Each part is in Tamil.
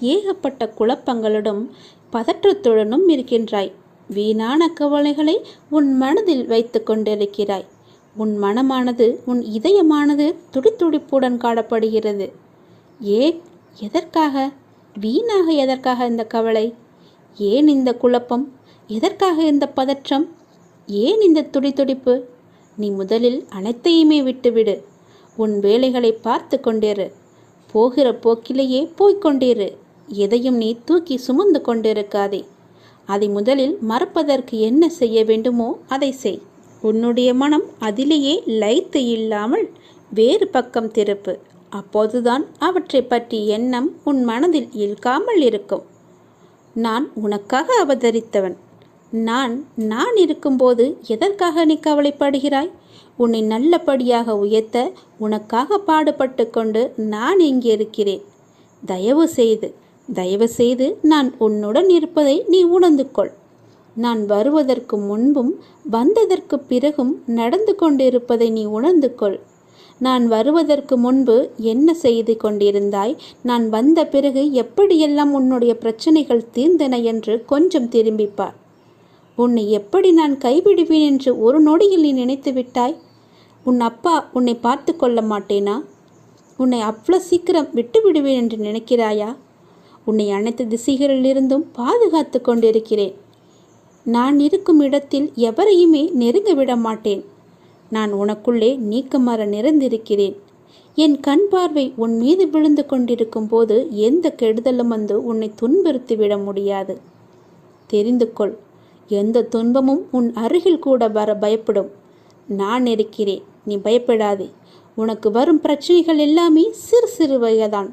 ஏகப்பட்ட குழப்பங்களுடன் பதற்றத்துடனும் இருக்கின்றாய். வீணான கவலைகளை உன் மனதில் வைத்து கொண்டிருக்கிறாய். உன் மனமானது உன் இதயமானது துடித்துடிப்புடன் காணப்படுகிறது. ஏன்? எதற்காக? வீணாக எதற்காக இந்த கவலை? ஏன் இந்த குழப்பம்? எதற்காக இந்த பதற்றம்? ஏன் இந்த துடித்துடிப்பு? நீ முதலில் அனைத்தையுமே விட்டுவிடு. உன் வேலைகளை பார்த்து கொண்டிரு. போகிற போக்கிலேயே போய்க்கொண்டிரு எதையும் நீ தூக்கி சுமந்து கொண்டிருக்காதே. அதை முதலில் மறப்பதற்கு என்ன செய்ய வேண்டுமோ அதை செய். உன்னுடைய மனம் அதிலேயே லைத்து இல்லாமல் வேறு பக்கம் திருப்பு. அப்போதுதான் அவற்றை பற்றி எண்ணம் உன் மனதில் இழுக்காமல் இருக்கும். நான் உனக்காக அவதரித்தவன். நான் நான் இருக்கும்போது எதற்காக நீ கவலைப்படுகிறாய்? உன்னை நல்லபடியாக உயர்த்த உனக்காக பாடுபட்டு கொண்டு நான் இங்கே இருக்கிறேன். தயவு செய்து தயவுசெய்து நான் உன்னுடன் இருப்பதை நீ உணர்ந்து கொள் நான் வருவதற்கு முன்பும் வந்ததற்கு பிறகும் நடந்து கொண்டிருப்பதை நீ உணர்ந்து கொள் நான் வருவதற்கு முன்பு என்ன செய்து கொண்டிருந்தாய்? நான் வந்த பிறகு எப்படியெல்லாம் உன்னுடைய பிரச்சனைகள் தீர்ந்தன என்று கொஞ்சம் திரும்பிப்பார். உன்னை எப்படி நான் கைவிடுவேன் என்று ஒரு நொடியில் நீ நினைத்து விட்டாய்? உன் அப்பா உன்னை பார்த்து கொள்ள மாட்டேனா? உன்னை அவ்வளோ சீக்கிரம் விட்டு விடுவேன் என்று நினைக்கிறாயா? உன்னை அனைத்து திசைகளிலிருந்தும் பாதுகாத்து கொண்டிருக்கிறேன். நான் இருக்கும் இடத்தில் எவரையுமே நெருங்க விட மாட்டேன். நான் உனக்குள்ளே நீக்கமர நிறைந்திருக்கிறேன். என் கண் பார்வை உன் மீது விழுந்து கொண்டிருக்கும் போது எந்த கெடுதலும் வந்து உன்னை துன்புறுத்தி விட முடியாது. தெரிந்து கொள் எந்த துன்பமும் உன் அருகில் கூட வர பயப்படும். நான் இருக்கிறேன் நீ பயப்படாதே. உனக்கு வரும் பிரச்சனைகள் எல்லாமே சிறு சிறு வகைதான்.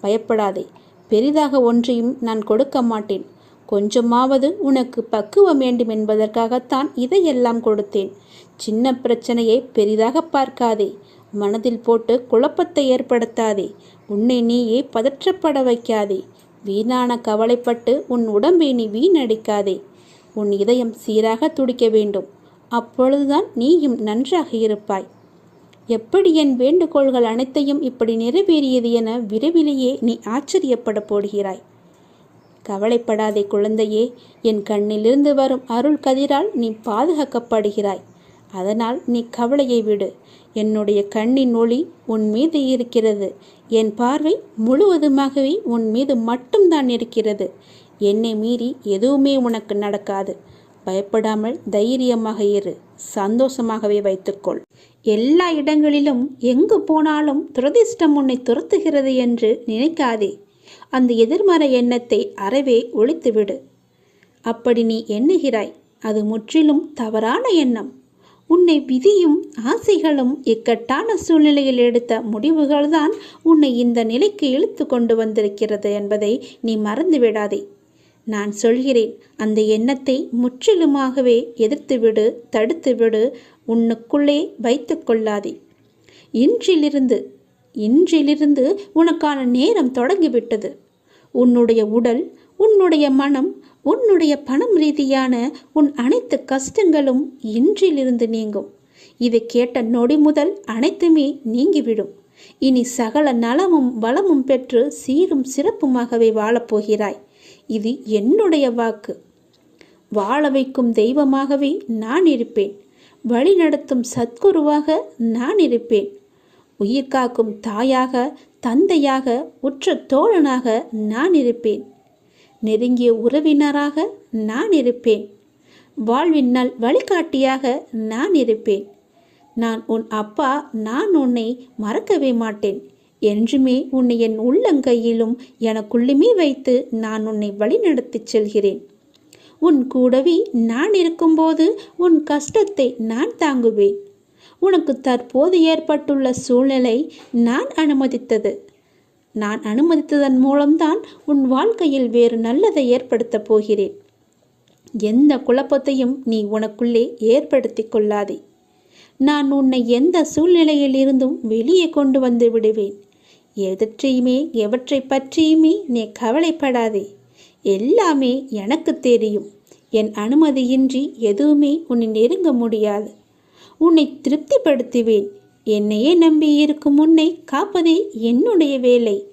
பயப்படாதே. பெரிதாக ஒன்றையும் நான் கொடுக்க மாட்டேன். கொஞ்சமாவது உனக்கு பக்குவம் வேண்டும் என்பதற்காகத்தான் இதையெல்லாம் கொடுத்தேன். சின்ன பிரச்சனையை பெரிதாக பார்க்காதே. மனதில் போட்டு குழப்பத்தை ஏற்படுத்தாதே. உன்னை நீயே பதற்றப்பட வைக்காதே. வீணான கவலைப்பட்டு உன் உடம்பை நீ வீணடிக்காதே. உன் இதயம் சீராக துடிக்க வேண்டும். அப்பொழுதுதான் நீயும் நன்றாக இருப்பாய். எப்படி என் வேண்டுகோள்கள் அனைத்தையும் இப்படி நிறைவேறியது என விரைவிலேயே நீ ஆச்சரியப்பட போடுகிறாய். கவலைப்படாதே குழந்தையே என் கண்ணிலிருந்து வரும் அருள் கதிரால் நீ பாதுகாக்கப்படுகிறாய். அதனால் நீ கவலையை விடு. என்னுடைய கண்ணின் ஒளி உன் மீது இருக்கிறது. என் பார்வை முழுவதுமாகவே உன் மீது மட்டும்தான் இருக்கிறது. என்னை மீறி எதுவுமே உனக்கு நடக்காது. பயப்படாமல் தைரியமாக இரு. சந்தோஷமாகவே வைத்துக்கொள். எல்லா இடங்களிலும் எங்கு போனாலும் துரதிர்ஷ்டம் உன்னை துரத்துகிறது என்று நினைக்காதே. அந்த எதிர்மறை எண்ணத்தை அறவே ஒழித்துவிடு. அப்படி நீ எண்ணுகிறாய் அது முற்றிலும் தவறான எண்ணம். உன்னை விதியும் ஆசைகளும் இக்கட்டான சூழ்நிலையில் எடுத்த முடிவுகள்தான் உன்னை இந்த நிலைக்கு இழுத்து கொண்டு வந்திருக்கிறது என்பதை நீ மறந்துவிடாதே. நான் சொல்கிறேன் அந்த எண்ணத்தை முற்றிலுமாகவே எதிர்த்துவிடு தடுத்துவிடு உன்னுக்குள்ளே வைத்து கொள்ளாதே. இன்றிலிருந்து இன்றிலிருந்து உனக்கான நேரம் தொடங்கிவிட்டது. உன்னுடைய உடல் உன்னுடைய மனம் உன்னுடைய பணம் ரீதியான உன் அனைத்து கஷ்டங்களும் இன்றிலிருந்து நீங்கும். இதை கேட்ட நொடி முதல் அனைத்துமே நீங்கிவிடும். இனி சகல நலமும் வளமும் பெற்று சீரும் சிறப்புமாகவே வாழப்போகிறாய். இது என்னுடைய வாக்கு. வாழ வைக்கும் தெய்வமாகவே நான் இருப்பேன். வழிநடத்தும் சத்குருவாக நான் இருப்பேன். உயிர் காக்கும் தாயாக தந்தையாக உற்ற தோழனாக நான் இருப்பேன். நெருங்கிய உறவினராக நான் இருப்பேன். வாழ்வின் நல் வழிகாட்டியாக நான் இருப்பேன். நான் உன் அப்பா நான் உன்னை மறக்கவே மாட்டேன். என்றுமே உன்னை என் உள்ளங்கையிலும் எனக்குள்ளுமே வைத்து நான் உன்னை வழிநடத்திச் செல்கிறேன். உன் கூடவே நான் இருக்கும்போது உன் கஷ்டத்தை நான் தாங்குவேன். உனக்கு தற்போது ஏற்பட்டுள்ள சூழ்நிலை நான் அனுமதித்தது. நான் அனுமதித்ததன் மூலம்தான் உன் வாழ்க்கையில் வேறு நல்லதை ஏற்படுத்தப் போகிறேன். எந்த குழப்பத்தையும் நீ உனக்குள்ளே ஏற்படுத்தி கொள்ளாதே. நான் உன்னை எந்த சூழ்நிலையில் இருந்தும் வெளியே கொண்டு வந்து விடுவேன். எதற்றையுமே எவற்றை பற்றியுமே நீ கவலைப்படாதே. எல்லாமே எனக்கு தெரியும். என் அனுமதியின்றி எதுவுமே உன்னை நெருங்க முடியாது. உன்னை திருப்திப்படுத்துவேன். என்னையே நம்பி இருக்கும் உன்னை காப்பதே என்னுடைய வேலை.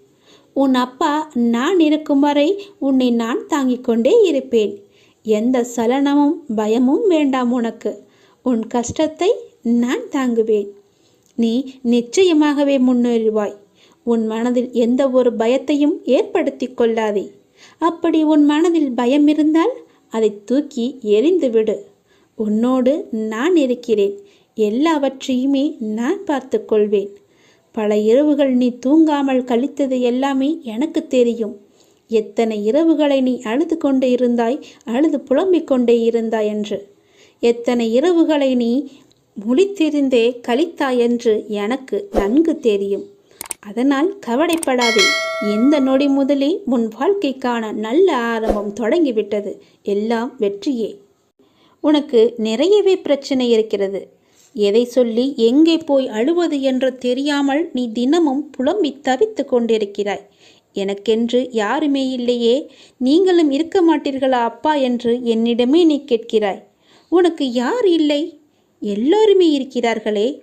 உன் அப்பா நான் இருக்கும் வரை உன்னை நான் தாங்கிக் கொண்டே இருப்பேன். எந்த சலனமும் பயமும் வேண்டாம் உனக்கு. உன் கஷ்டத்தை நான் தாங்குவேன். நீ நிச்சயமாகவே முன்னேறுவாய். உன் மனதில் எந்த ஒரு பயத்தையும் ஏற்படுத்தி கொள்ளாதே. அப்படி உன் மனதில் பயம் இருந்தால் அதை தூக்கி எறிந்துவிடு உன்னோடு நான் இருக்கிறேன். எல்லாவற்றையுமே நான் பார்த்து கொள்வேன். பல இரவுகள் நீ தூங்காமல் கழித்தது எல்லாமே எனக்கு தெரியும். எத்தனை இரவுகளை நீ அழுது கொண்டே இருந்தாய் அழுது புலம்பிக் கொண்டே இருந்தாய் என்று. எத்தனை இரவுகளை நீ முழித்திருந்தே கழித்தாய் என்று எனக்கு நன்கு தெரியும். அதனால் கவலைப்படாதே. இந்த நொடி முதலே உன் வாழ்க்கைக்கான நல்ல ஆரம்பம் தொடங்கிவிட்டது. எல்லாம் வெற்றியே. உனக்கு நிறையவே பிரச்சனை இருக்கிறது. எதை சொல்லி எங்கே போய் அழுவது என்று தெரியாமல் நீ தினமும் புலம்பி தவித்து கொண்டிருக்கிறாய். எனக்கென்று யாருமே இல்லையே. நீங்களும் இருக்க மாட்டீர்களா அப்பா என்று என்னிடமே நீ கேட்கிறாய். உனக்கு யார் இல்லை? எல்லோருமே இருக்கிறார்களே.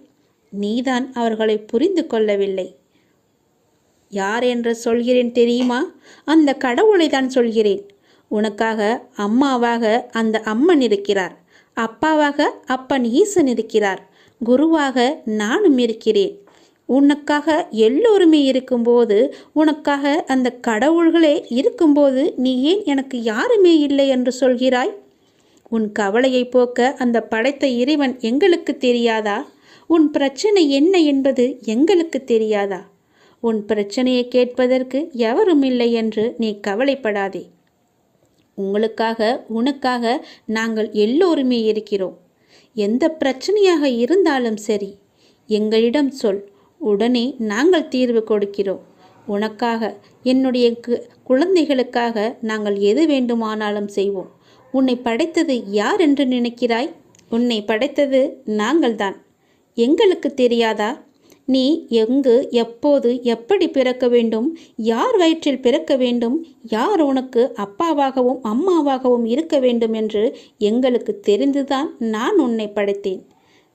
நீதான் அவர்களை புரிந்து கொள்ளவில்லை. யார் என்று சொல்கிறேன் தெரியுமா? அந்த கடவுளை தான் சொல்கிறேன். உனக்காக அம்மாவாக அந்த அம்மன் இருக்கிறார். அப்பாவாக அப்பன் ஈசன் இருக்கிறார். குருவாக நானும் இருக்கிறேன். உனக்காக எல்லோருமே இருக்கும்போது உனக்காக அந்த கடவுள்களே இருக்கும்போது நீ ஏன் எனக்கு யாருமே இல்லை என்று சொல்கிறாய்? உன் கவலையை போக்க அந்த படைத்த இறைவன் எங்களுக்கு தெரியாதா? உன் பிரச்சனை என்ன என்பது எங்களுக்கு தெரியாதா? உன் பிரச்சனையை கேட்பதற்கு எவரும் இல்லை என்று நீ கவலைப்படாதே. உங்களுக்காக உனக்காக நாங்கள் எல்லோருமே இருக்கிறோம். எந்த பிரச்சனையாக இருந்தாலும் சரி எங்களிடம் சொல். உடனே நாங்கள் தீர்வு கொடுக்கிறோம். உனக்காக என்னுடைய கு- குழந்தைகளுக்காக நாங்கள் எது வேண்டுமானாலும் செய்வோம். உன்னை படைத்தது யார் என்று நினைக்கிறாய்? உன்னை படைத்தது நாங்கள்தான். எங்களுக்கு தெரியாதா? நீ எங்கு எப்போது எப்படி பிறக்க வேண்டும்? யார் வயிற்றில் பிறக்க வேண்டும்? யார் உனக்கு அப்பாவாகவும் அம்மாவாகவும் இருக்க வேண்டும் என்று எங்களுக்கு தெரிந்துதான் நான் உன்னை படைத்தேன்.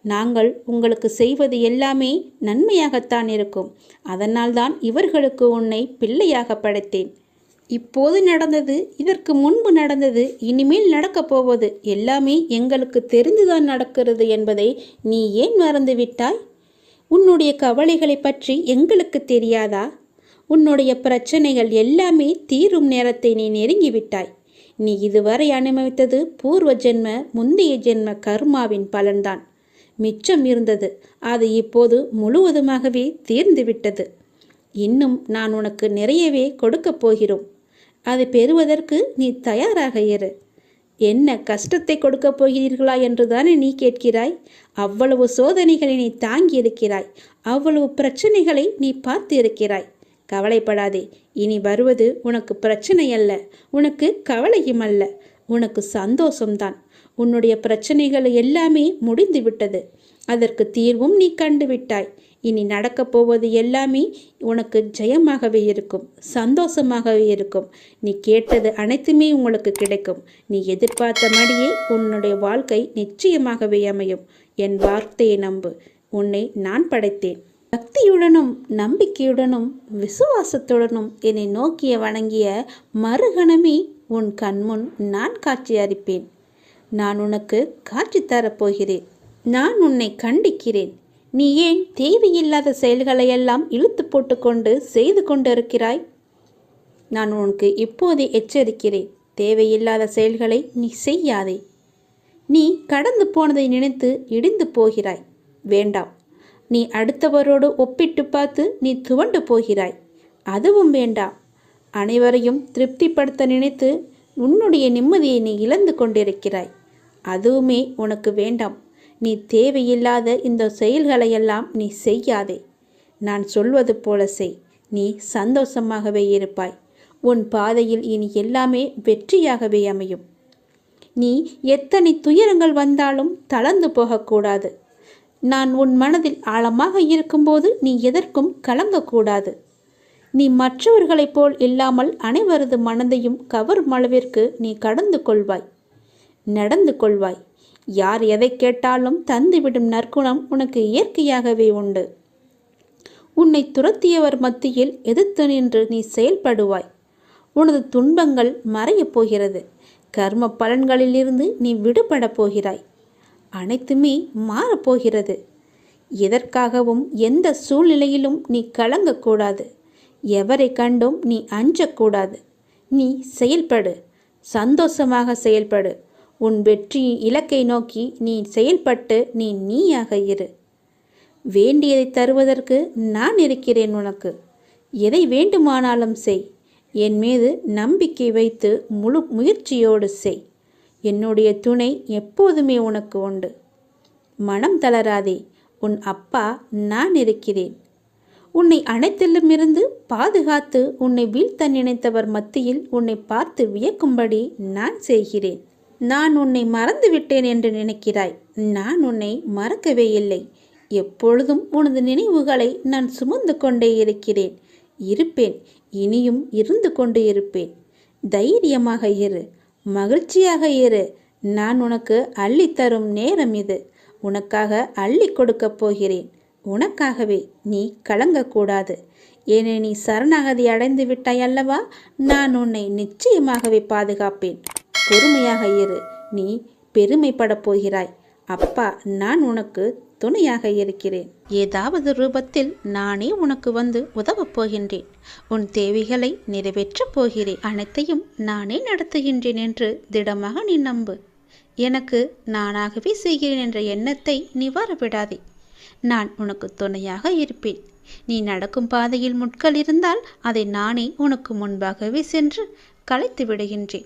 நாங்கள் உங்களுக்கு செய்வது எல்லாமே நன்மையாகத்தான் இருக்கும். அதனால்தான் இவர்களுக்கு உன்னை பிள்ளையாக படைத்தேன். இப்போது நடந்தது இதற்கு முன்பு நடந்தது இனிமேல் நடக்கப் போவது எல்லாமே எங்களுக்கு தெரிந்துதான் நடக்கிறது என்பதை நீ ஏன் மறந்துவிட்டாய்? உன்னுடைய கவலைகளை பற்றி எங்களுக்கு தெரியாதா? உன்னுடைய பிரச்சனைகள் எல்லாமே தீரும் நேரத்தை நீ நெருங்கிவிட்டாய். நீ இதுவரை அனுபவித்தது பூர்வ ஜென்ம முந்தைய ஜென்ம கர்மாவின் பலன்தான். மிச்சம் இருந்தது அது இப்போது முழுவதுமாகவே தீர்ந்துவிட்டது. இன்னும் நான் உனக்கு நிறையவே கொடுக்கப் போகிறோம். அதை பெறுவதற்கு நீ தயாராக இரு. என்ன கஷ்டத்தை கொடுக்கப் போகிறீர்களா என்று தானே நீ கேட்கிறாய்? அவ்வளவு சோதனைகளை நீ தாங்கி இருக்கிறாய். அவ்வளவு பிரச்சனைகளை நீ பார்த்து இருக்கிறாய். கவலைப்படாதே. இனி வருவது உனக்கு பிரச்சனை அல்ல. உனக்கு கவலையும் அல்ல. உனக்கு சந்தோஷம்தான். உன்னுடைய பிரச்சனைகள் எல்லாமே முடிந்து விட்டது அதற்கு தீர்வும் நீ கண்டுவிட்டாய். இனி நடக்கப் போவது எல்லாமே உனக்கு ஜெயமாகவே இருக்கும் சந்தோஷமாகவே இருக்கும். நீ கேட்டது அனைத்துமே உங்களுக்கு கிடைக்கும். நீ எதிர்பார்த்த மாதிரியே உன்னுடைய வாழ்க்கை நிச்சயமாகவே அமையும். என் வார்த்தையை நம்பு. உன்னை நான் படைத்தேன். பக்தியுடனும் நம்பிக்கையுடனும் விசுவாசத்துடனும் என்னை நோக்கிய வணங்கிய மறுகணமே உன் கண்முன் நான் காட்சி அளிப்பேன். நான் உனக்கு காட்சி தரப்போகிறேன். நான் உன்னை கண்டிக்கிறேன். நீ ஏன் தேவையில்லாத செயல்களையெல்லாம் இழுத்து போட்டுக்கொண்டு செய்து கொண்டிருக்கிறாய்? நான் உனக்கு இப்போதே எச்சரிக்கிறேன். தேவையில்லாத செயல்களை நீ செய்யாதே. நீ கடந்து போனதை நினைத்து இடிந்து போகிறாய். வேண்டாம். நீ அடுத்தவரோடு ஒப்பிட்டு பார்த்து நீ துவண்டு போகிறாய். அதுவும் வேண்டாம். அனைவரையும் திருப்திப்படுத்த நினைத்து உன்னுடைய நிம்மதியை நீ இழந்து கொண்டிருக்கிறாய். அதுவுமே உனக்கு வேண்டாம். நீ தேவையில்லாத இந்த செயல்களையெல்லாம் நீ செய்யாதே. நான் சொல்வது போல செய். நீ சந்தோஷமாகவே இருப்பாய். உன் பாதையில் இனி எல்லாமே வெற்றியாகவே அமையும். நீ எத்தனை துயரங்கள் வந்தாலும் தளர்ந்து போகக்கூடாது. நான் உன் மனதில் ஆழமாக இருக்கும்போது நீ எதற்கும் கலங்கக்கூடாது. நீ மற்றவர்களைப் போல் இல்லாமல் அனைவரது மனதையும் கவரும் அளவிற்கு நீ கடந்து கொள்வாய். நடந்து கொள்வாய். யார் எதை கேட்டாலும் தந்துவிடும் நற்குணம் உனக்கு இயற்கையாகவே உண்டு. உன்னை துரத்தியவர் மத்தியில் எதிர்த்து நின்று நீ செயல்படுவாய். உனது துன்பங்கள் மறையப் போகிறது. கர்ம பலன்களிலிருந்து நீ விடுபடப் போகிறாய். அனைத்துமே மாறப்போகிறது எதற்காகவும் எந்த சூழ்நிலையிலும் நீ கலங்கக்கூடாது எவரை கண்டும் நீ அஞ்சக்கூடாது நீ செயல்படு. சந்தோஷமாக செயல்படு. உன் வெற்றி இலக்கை நோக்கி நீ செயல்பட்டு நீ நீயாக இரு. வேண்டியதை தருவதற்கு நான் இருக்கிறேன் உனக்கு. எதை வேண்டுமானாலும் செய். என் மீது நம்பிக்கை வைத்து முழு முயற்சியோடு செய். என்னுடைய துணை எப்போதுமே உனக்கு உண்டு. மனம் தளராதே. உன் அப்பா நான் இருக்கிறேன். உன்னை அனைத்திலுமிருந்து பாதுகாத்து உன்னை வீழ்த்த நினைத்தவர் மத்தியில் உன்னை பார்த்து வியக்கும்படி நான் செய்கிறேன். நான் உன்னை மறந்து விட்டேன் என்று நினைக்கிறாய். நான் உன்னை மறக்கவே இல்லை. எப்பொழுதும் உனது நினைவுகளை நான் சுமந்து கொண்டே இருக்கிறேன். இருப்பேன். இனியும் இருந்து கொண்டு இருப்பேன். தைரியமாக இரு. மகிழ்ச்சியாக இரு. நான் உனக்கு அள்ளித்தரும் நேரம் இது. உனக்காக அள்ளி கொடுக்கப் போகிறேன். உனக்காகவே நீ கலங்கக்கூடாது. ஏனே நீ சரணாகதி அடைந்து விட்டாய் அல்லவா? நான் உன்னை நிச்சயமாகவே பாதுகாப்பேன். பொறுமையாக இரு. நீ பெருமைப்படப் போகிறாய். அப்பா நான் உனக்கு துணையாக இருக்கிறேன். ஏதாவது ரூபத்தில் நானே உனக்கு வந்து உதவப் போகின்றேன். உன் தேவைகளை நிறைவேற்றப் போகிறேன் அனைத்தையும் நானே நடத்துகின்றேன் என்று திடமாக நீ நம்பு. எனக்கு நானாகவே செய்கிறேன் என்ற எண்ணத்தை நீ வரவிடாதே. நான் உனக்கு துணையாக இருப்பேன். நீ நடக்கும் பாதையில் முட்கள் இருந்தால் அதை நானே உனக்கு முன்பாகவே சென்று களைத்து விடுகின்றேன்.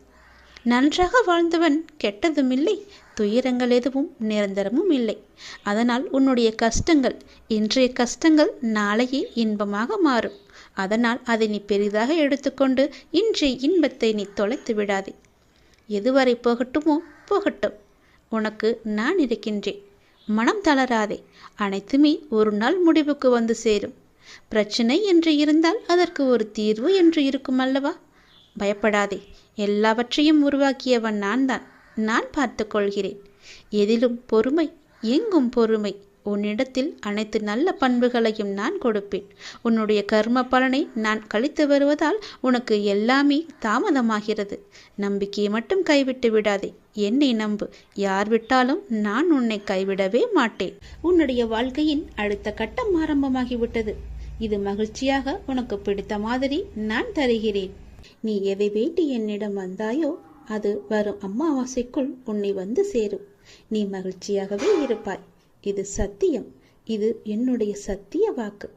நன்றாக வாழ்ந்தவன் கெட்டதும் இல்லை துயரங்கள் எதுவும் நிரந்தரமும் இல்லை. அதனால் உன்னுடைய கஷ்டங்கள் இன்றைய கஷ்டங்கள் நாளையே இன்பமாக மாறும். அதனால் அதை நீ பெரிதாக எடுத்துக்கொண்டு இன்றைய இன்பத்தை நீ தொலைத்து விடாதே. எதுவரை போகட்டுமோ போகட்டும். உனக்கு நான் இருக்கின்றேன். மனம் தளராதே. அனைத்துமே ஒரு நாள் முடிவுக்கு வந்து சேரும். பிரச்சனை என்று இருந்தால் அதற்கு ஒரு தீர்வு என்று இருக்கும் அல்லவா? பயப்படாதே. எல்லாவற்றையும் உருவாக்கியவன் நான் தான் நான் பார்த்து கொள்கிறேன் எதிலும் பொறுமை எங்கும் பொறுமை. உன்னிடத்தில் அனைத்து நல்ல பண்புகளையும் நான் கொடுப்பேன். உன்னுடைய கர்ம பலனை நான் கழித்து வருவதால் உனக்கு எல்லாமே தாமதமாகிறது. நம்பிக்கையை மட்டும் கைவிட்டு விடாதே. என்னை நம்பு. யார் விட்டாலும் நான் உன்னை கைவிடவே மாட்டேன். உன்னுடைய வாழ்க்கையின் அடுத்த கட்டம் ஆரம்பமாகிவிட்டது. இது மகிழ்ச்சியாக உனக்கு பிடித்த மாதிரி நான் தருகிறேன். நீ எதை வேண்டி என்னிடம் வந்தாயோ அது வரும் அம்மாவாசைக்குள் உன்னை வந்து சேரும். நீ மகிழ்ச்சியாகவே இருப்பாய். இது சத்தியம். இது என்னுடைய சத்திய வாக்கு.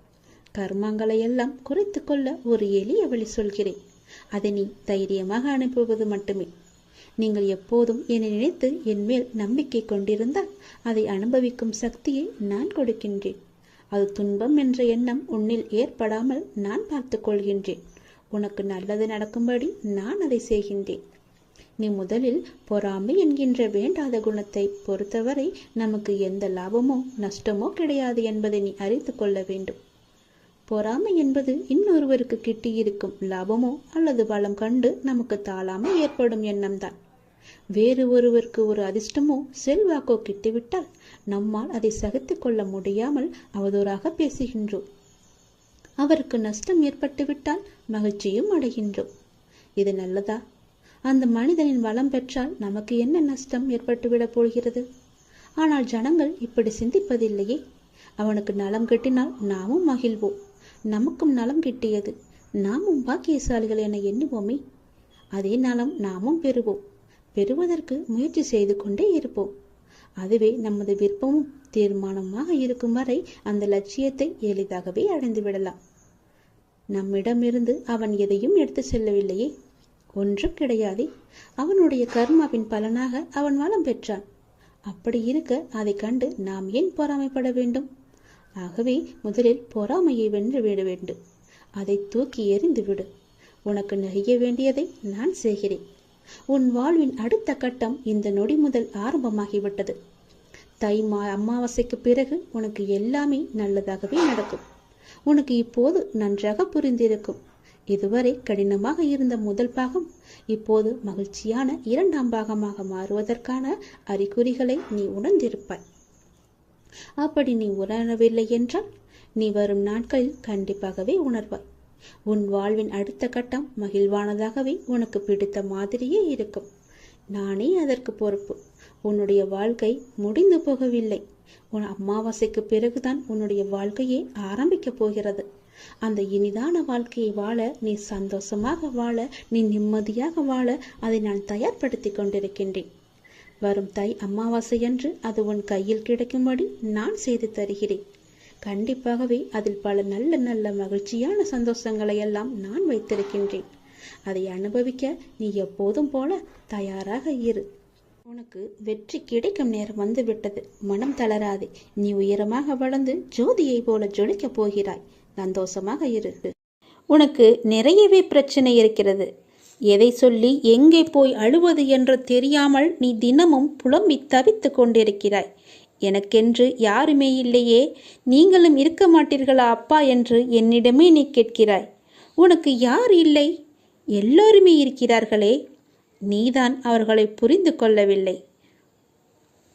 கர்மங்களை எல்லாம் குறைத்து கொள்ள ஒரு எளிய வழி சொல்கிறேன். அதை நீ தைரியமாக அனுப்புவது மட்டுமே. நீங்கள் எப்போதும் என்னை நினைத்து என் மேல் நம்பிக்கை கொண்டிருந்தால் அதை அனுபவிக்கும் சக்தியை நான் கொடுக்கின்றேன். அது துன்பம் என்ற எண்ணம் உன்னில் ஏற்படாமல் நான் பார்த்து கொள்கின்றேன். உனக்கு நல்லது நடக்கும்படி நான் அதை செய்கின்றேன். நீ முதலில் பொறாமை என்கின்ற வேண்டாத குணத்தை பொறுத்தவரை நமக்கு எந்த லாபமோ நஷ்டமோ கிடையாது என்பதை நீ அறிந்து கொள்ள வேண்டும். பொறாமை என்பது இன்னொருவருக்கு கிட்டியிருக்கும் லாபமோ அல்லது பலம் கண்டு நமக்கு தாழாமல் ஏற்படும் எண்ணம்தான். வேறு ஒருவருக்கு ஒரு அதிர்ஷ்டமோ செல்வாக்கோ கிட்டிவிட்டால் நம்மால் அதை சகித்து கொள்ள முடியாமல் அவதூறாக பேசுகின்றோம். அவருக்கு நஷ்டம் ஏற்பட்டுவிட்டால் மகிழ்ச்சியும் அடைகின்றோம். இது நல்லதா? அந்த மனிதனின் வளம் பெற்றால் நமக்கு என்ன நஷ்டம் ஏற்பட்டுவிடப் போகிறது? ஆனால் ஜனங்கள் இப்படி சிந்திப்பதில்லையே. அவனுக்கு நலம் கிட்டினால் நாமும் மகிழ்வோம். நமக்கும் நலம் கிட்டியது. நாமும் பாக்கியசாலிகள் என எண்ணுவோமே. அதே நலம் நாமும் பெறுவோம். பெறுவதற்கு முயற்சி செய்து கொண்டே இருப்போம். அதுவே நமது விருப்பமும் தீர்மானமாக இருக்கும் வரை அந்த லட்சியத்தை எளிதாகவே அடைந்து விடலாம். நம்மிடமிருந்து அவன் எதையும் எடுத்து செல்லவில்லையே. ஒன்றும் கிடையாதே. அவனுடைய கர்மாவின் பலனாக அவன் வளம் பெற்றான். அப்படி இருக்க அதை கண்டு நாம் ஏன் பொறாமைப்பட வேண்டும்? ஆகவே முதலில் பொறாமையை வென்று விட வேண்டும். அதை தூக்கி எறிந்து விடு. உனக்கு நெய்ய வேண்டியதை நான் செய்கிறேன். உன் வாழ்வின் அடுத்த கட்டம் இந்த நொடி முதல் ஆரம்பமாகிவிட்டது. தை மா அமாவாசைக்கு பிறகு உனக்கு எல்லாமே நல்லதாகவே நடக்கும். உனக்கு இப்போது நன்றாக புரிந்திருக்கும். இதுவரை கடினமாக இருந்த முதல் பாகம் இப்போது மகிழ்ச்சியான இரண்டாம் பாகமாக மாறுவதற்கான அறிகுறிகளை நீ உணர்ந்திருப்பாய். அப்படி நீ உணரவில்லை என்றால் நீ வரும் நாட்களில் கண்டிப்பாகவே உணர்வாய். உன் வாழ்வின் அடுத்த கட்டம் மகிழ்வானதாகவே உனக்கு பிடித்த மாதிரியே இருக்கும். நானே அதற்கு பொறுப்பு. உன்னுடைய வாழ்க்கை முடிந்து போகவில்லை. உன் அமாவாசைக்கு பிறகுதான் உன்னுடைய வாழ்க்கையே ஆரம்பிக்கப் போகிறது. அந்த இனிதான வாழ்க்கையை வாழ நீ சந்தோஷமாக வாழ நீ நிம்மதியாக வாழ அதை நான் தயார்படுத்தி கொண்டிருக்கின்றேன். வரும் தை அமாவாசையன்று அது உன் கையில் கிடைக்கும்படி நான் செய்து தருகிறேன். கண்டிப்பாகவே அதில் பல நல்ல நல்ல மகிழ்ச்சியான சந்தோஷங்களை எல்லாம் நான் வைத்திருக்கின்றேன். அதை அனுபவிக்க நீ எப்போதும் போல தயாராக இரு. உனக்கு வெற்றி கிடைக்கும் நேரம் வந்துவிட்டது. மனம் தளராதே. நீ உயரமாக வளர்ந்து ஜோதியை போல ஜொலிக்கப் போகிறாய். சந்தோஷமாக இரு. உனக்கு நிறையவே பிரச்சனை இருக்கிறது. எதை சொல்லி எங்கே போய் அழுவது என்று தெரியாமல் நீ தினமும் புலம்பி தவித்து கொண்டிருக்கிறாய். எனக்கென்று யாருமே இல்லையே. நீங்களும் இருக்க மாட்டீர்களா அப்பா என்று என்னிடமே நீ கேட்கிறாய். உனக்கு யார் இல்லை? எல்லோருமே இருக்கிறார்களே. நீதான் அவர்களை புரிந்து கொள்ளவில்லை.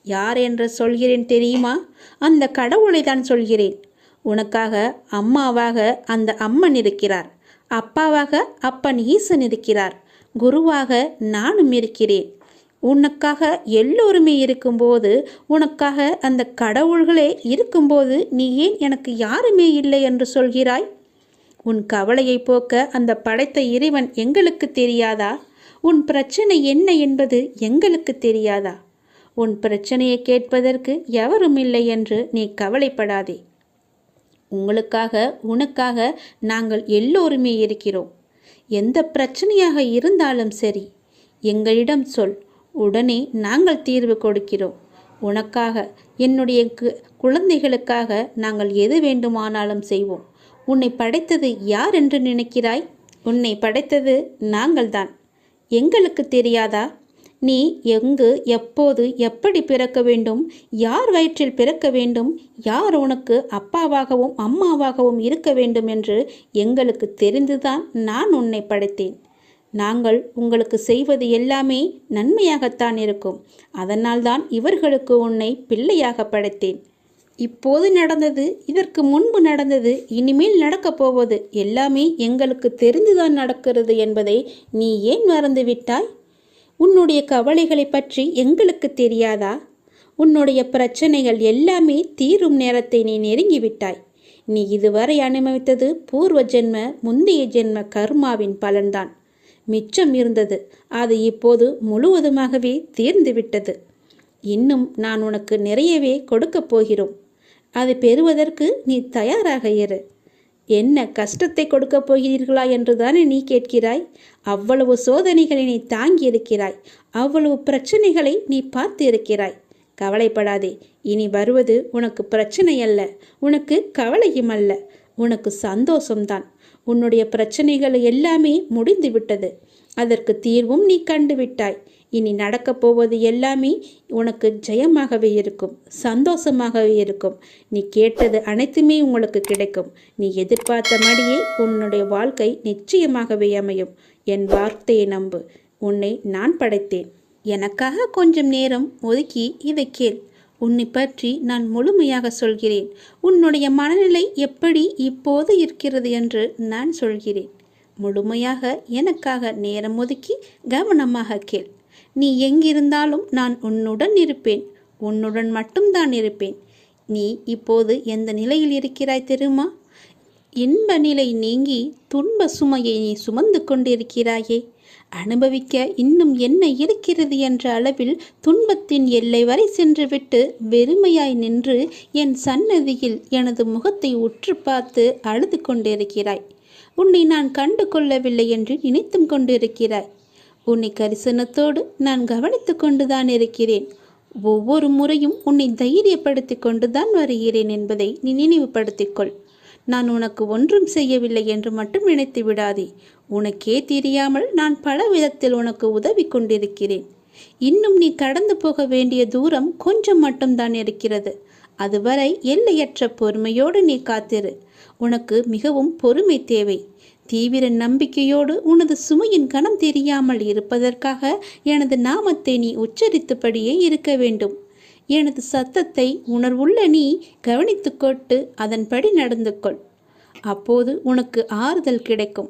யார் என்று சொல்கிறேன் தெரியுமா? அந்த கடவுளை தான் சொல்கிறேன். உனக்காக அம்மாவாக அந்த அம்மன் இருக்கிறார். அப்பாவாக அப்பன் ஈசன் இருக்கிறார். குருவாக நானும் இருக்கிறேன். உனக்காக எல்லோருமே இருக்கும்போது உனக்காக அந்த கடவுள்களே இருக்கும்போது நீ ஏன் எனக்கு யாருமே இல்லை என்று சொல்கிறாய்? உன் கவலையை போக்க அந்த படைத்த இறைவன் எங்களுக்கு தெரியாதா? உன் பிரச்சனை என்ன என்பது எங்களுக்கு தெரியாதா? உன் பிரச்சனையை கேட்பதற்கு எவரும் இல்லை என்று நீ கவலைப்படாதே. உங்களுக்காக உனக்காக நாங்கள் எல்லோருமே இருக்கிறோம். எந்த பிரச்சனையாக இருந்தாலும் சரி எங்களிடம் சொல். உடனே நாங்கள் தீர்வு கொடுக்கிறோம். உனக்காக என்னுடைய கு- குழந்தைகளுக்காக நாங்கள் எது வேண்டுமானாலும் செய்வோம். உன்னை படைத்தது யார் என்று நினைக்கிறாய்? உன்னை படைத்தது நாங்கள்தான். எங்களுக்கு தெரியாதா? நீ எங்கு எப்போது எப்படி பிறக்க வேண்டும்? யார் வயிற்றில் பிறக்க வேண்டும்? யார் உனக்கு அப்பாவாகவும் அம்மாவாகவும் இருக்க வேண்டும் என்று எங்களுக்கு தெரிந்துதான் நான் உன்னை படைத்தேன். நாங்கள் உங்களுக்கு செய்வது எல்லாமே நன்மையாகத்தான் இருக்கும். அதனால்தான் இவர்களுக்கு உன்னை பிள்ளையாக படைத்தேன். இப்போது நடந்தது இதற்கு முன்பு நடந்தது இனிமேல் நடக்கப் போவது எல்லாமே எங்களுக்கு தெரிந்துதான் நடக்கிறது என்பதை நீ ஏன் மறந்துவிட்டாய்? உன்னுடைய கவலைகளை பற்றி எங்களுக்கு தெரியாதா? உன்னுடைய பிரச்சனைகள் எல்லாமே தீரும் நேரத்தை நீ நெருங்கிவிட்டாய். நீ இதுவரை அனுபவித்தது பூர்வ ஜென்ம முந்தைய ஜென்ம கர்மாவின் பலன்தான். மிச்சம் இருந்தது. அது இப்போது முழுவதுமாகவே தீர்ந்துவிட்டது இன்னும் நான் உனக்கு நிறையவே கொடுக்கப் போகிறோம். அதை பெறுவதற்கு நீ தயாராக இரு. என்ன கஷ்டத்தை கொடுக்கப் போகிறீர்களா என்றுதானே நீ கேட்கிறாய்? அவ்வளவு சோதனைகளை நீ தாங்கி இருக்கிறாய். அவ்வளவு பிரச்சனைகளை நீ பார்த்து இருக்கிறாய். கவலைப்படாதே. இனி வருவது உனக்கு பிரச்சனை அல்ல உனக்கு கவலையும் அல்ல. உனக்கு சந்தோஷம்தான். உன்னுடைய பிரச்சனைகள் எல்லாமே முடிந்து விட்டது. அதற்கு தீர்வும் நீ கண்டு விட்டாய். இனி நடக்கப் போவது எல்லாமே உனக்கு ஜெயமாகவே இருக்கும் சந்தோஷமாகவே இருக்கும். நீ கேட்டது அனைத்துமே உங்களுக்கு கிடைக்கும். நீ எதிர்பார்த்த மாதிரியே உன்னுடைய வாழ்க்கை நிச்சயமாகவே அமையும். என் வார்த்தையை நம்பு. உன்னை நான் படைத்தேன். எனக்காக கொஞ்சம் நேரம் ஒதுக்கி இதை கேள். உன்னை பற்றி நான் முழுமையாக சொல்கிறேன். உன்னுடைய மனநிலை எப்படி இப்போது இருக்கிறது என்று நான் சொல்கிறேன். முழுமையாக எனக்காக நேரம் ஒதுக்கி கவனமாக கேள். நீ எங்கிருந்தாலும் நான் உன்னுடன் இருப்பேன். உன்னுடன் மட்டும்தான் இருப்பேன். நீ இப்போது எந்த நிலையில் இருக்கிறாய் தெரியுமா? இன்ப நிலை நீங்கி துன்ப சுமையை நீ சுமந்து கொண்டிருக்கிறாயே. அனுபவிக்க இன்னும் என்ன இருக்கிறது என்ற அளவில் துன்பத்தின் எல்லை வரை சென்றுவிட்டு வெறுமையாய் நின்று என் சன்னதியில் எனது முகத்தை உற்று பார்த்து அழுது கொண்டிருக்கிறாய். உன்னை நான் கண்டு கொள்ளவில்லை என்று நினைத்தும் கொண்டிருக்கிறாய். உன்னை கரிசனத்தோடு நான் கவனித்து கொண்டுதான் இருக்கிறேன். ஒவ்வொரு முறையும் உன்னை தைரியப்படுத்தி கொண்டுதான் வருகிறேன் என்பதை நீ நினைவுபடுத்திக்கொள் நான் உனக்கு ஒன்றும் செய்யவில்லை என்று மட்டும் நினைத்து விடாதே. உனக்கே தெரியாமல் நான் பல விதத்தில் உனக்கு உதவி கொண்டிருக்கிறேன். இன்னும் நீ கடந்து போக வேண்டிய தூரம் கொஞ்சம் மட்டும்தான் இருக்கிறது. அதுவரை எல்லையற்ற பொறுமையோடு நீ காத்திரு. உனக்கு மிகவும் பொறுமை தேவை. தீவிர நம்பிக்கையோடு உனது சுமையின் கணம் தெரியாமல் இருப்பதற்காக எனது நாமத்தை நீ உச்சரித்தபடியே இருக்க வேண்டும். எனது சத்தத்தை உணர்வுள்ள நீ கவனித்துக்கொண்டு அதன்படி நடந்து கொள் அப்போது உனக்கு ஆறுதல் கிடைக்கும்.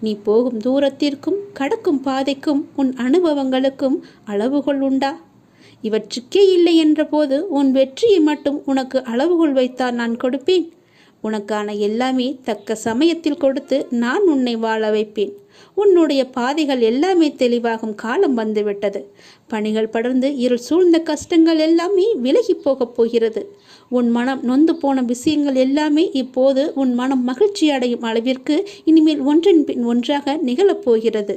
நீ போகும் தூரத்திற்கும் கடக்கும் பாதைக்கும் உன் அனுபவங்களுக்கும் அளவுகள் உண்டா? இவற்றுக்கே இல்லை என்றபோது உன் வெற்றியை மட்டும் உனக்கு அளவுகள் வைத்தால் நான் கொடுப்பேன். உனக்கான எல்லாமே தக்க சமயத்தில் கொடுத்து நான் உன்னை வாழ வைப்பேன். உன்னுடைய பாதைகள் எல்லாமே தெளிவாகும் காலம் வந்துவிட்டது. பணிகள் படர்ந்து இருள் சூழ்ந்த கஷ்டங்கள் எல்லாமே விலகி போகப் போகிறது. உன் மனம் நொந்து போன விஷயங்கள் எல்லாமே இப்போது உன் மனம் மகிழ்ச்சி அடையும் அளவிற்கு இனிமேல் ஒன்றின் பின் ஒன்றாக நிகழப்போகிறது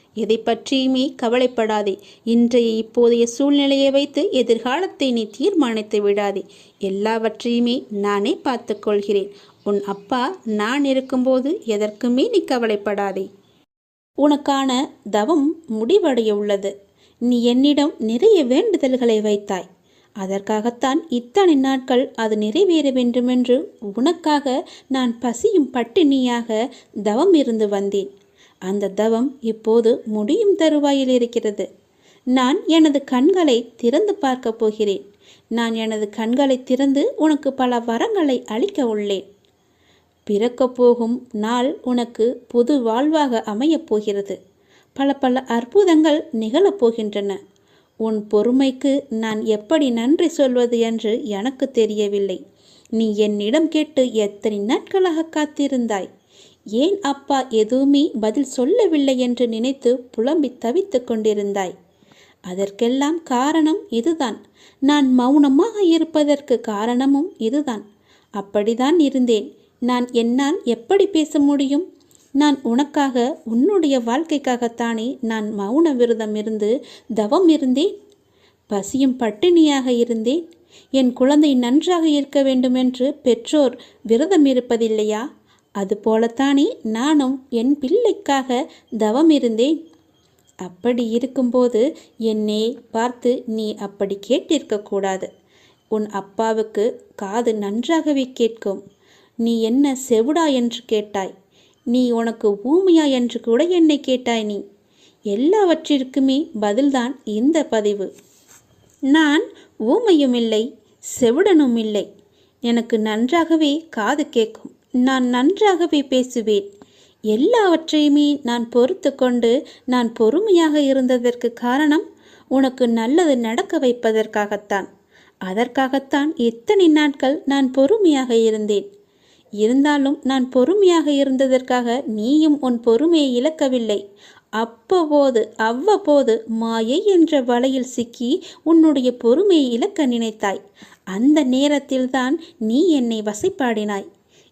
எதை பற்றியுமே கவலைப்படாதே. இன்றைய இப்போதைய சூழ்நிலையை வைத்து எதிர்காலத்தை நீ தீர்மானித்து விடாதே. எல்லாவற்றையுமே நானே பார்த்து கொள்கிறேன் உன் அப்பா நான் இருக்கும்போது எதற்குமே நீ கவலைப்படாதே. உனக்கான தவம் முடிவடைய உள்ளது நீ என்னிடம் நிறைய வேண்டுதல்களை வைத்தாய். அதற்காகத்தான் இத்தனை நாட்கள் அது நிறைவேற வேண்டுமென்று உனக்காக நான் பசியும் பட்டினியாக தவம் இருந்து வந்தேன். அந்த தவம் இப்போது முடியும் தருவாயில் இருக்கிறது. நான் எனது கண்களை திறந்து பார்க்கப் போகிறேன். நான் எனது கண்களை திறந்து உனக்கு பல வரங்களை அளிக்க உள்ளேன். பிறக்கப் போகும் நாள் உனக்கு புது வாழ்வாக அமையப் போகிறது. பல பல அற்புதங்கள் நிகழப் போகின்றன. உன் பொறுமைக்கு நான் எப்படி நன்றி சொல்வது என்று எனக்கு தெரியவில்லை. நீ என்னிடம் கேட்டு எத்தனை நாட்களாக காத்திருந்தாய்? ஏன் அப்பா எதுவுமே பதில் சொல்லவில்லை என்று நினைத்து புலம்பி தவித்து கொண்டிருந்தாய்? அதற்கெல்லாம் காரணம் இதுதான். நான் மௌனமாக இருப்பதற்கு காரணமும் இதுதான். அப்படிதான் இருந்தேன். நான் என்னால் எப்படி பேச முடியும்? நான் உனக்காக உன்னுடைய வாழ்க்கைக்காகத்தானே நான் மௌன விரதம் இருந்து தவம் இருந்தேன்? பசியும் பட்டினியாக இருந்தேன்? என் குழந்தை நன்றாக இருக்க வேண்டுமென்று பெற்றோர் விரதம் இருப்பதில்லையா? அதுபோலத்தானே நானும் என் பிள்ளைக்காக தவம் இருந்தேன் அப்படி இருக்கும்போது என்னை பார்த்து நீ அப்படி கேட்டிருக்கக்கூடாது உன் அப்பாவுக்கு காது நன்றாகவே கேட்கும். நீ என்ன செவிடா என்று கேட்டாய். நீ உனக்கு ஊமையா என்று கூட என்னை கேட்டாய் நீ. எல்லாவற்றிற்குமே பதில்தான் இந்த பதிவு. நான் ஊமையும் இல்லை செவிடனும் இல்லை. எனக்கு நன்றாகவே காது கேட்கும். நான் நன்றாகவே பேசுவேன். எல்லாவற்றையுமே நான் பொறுத்து கொண்டு நான் பொறுமையாக இருந்ததற்கு காரணம் உனக்கு நல்லது நடக்க வைப்பதற்காகத்தான். அதற்காகத்தான் இத்தனை நாட்கள் நான் பொறுமையாக இருந்தேன். இருந்தாலும் நான் பொறுமையாக இருந்ததற்காக நீயும் உன் பொறுமையை இழக்கவில்லை. அப்போது அவ்வப்போது மாயை என்ற வலையில் சிக்கி உன்னுடைய பொறுமையை இழக்க நினைத்தாய். அந்த நேரத்தில்தான் நீ என்னை வசைப்பாடினாய்.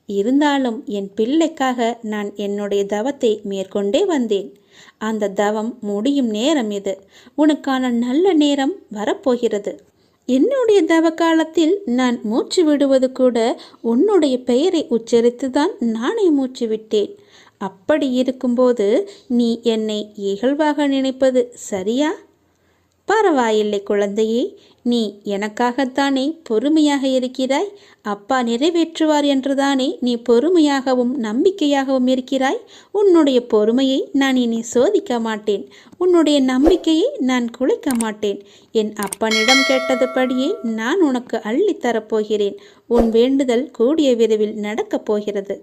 இருந்தாலும் என் பிள்ளைக்காக நான் என்னுடைய தவத்தை மேற்கொண்டே வந்தேன். அந்த தவம் முடியும் நேரம் இது. உனக்கான நல்ல நேரம் வரப்போகிறது. என்னுடைய தவ காலத்தில் நான் மூச்சு விடுவது கூட உன்னுடைய பெயரை உச்சரித்துதான் நானே மூச்சு விட்டேன். அப்படி இருக்கும்போது நீ என்னை இகழ்வாக நினைப்பது சரியா? பரவாயில்லை குழந்தையே நீ எனக்காகத்தானே பொறுமையாக இருக்கிறாய்? அப்பா நிறைவேற்றுவார் என்றுதானே நீ பொறுமையாகவும் நம்பிக்கையாகவும் இருக்கிறாய்? உன்னுடைய பொறுமையை நான் இனி சோதிக்க மாட்டேன். உன்னுடைய நம்பிக்கையை நான் குலைக்க மாட்டேன். என் அப்பனிடம் கேட்டதுபடியே நான் உனக்கு அள்ளித்தரப் போகிறேன் உன் வேண்டுதல் கூடிய விரைவில் நடக்கப் போகிறது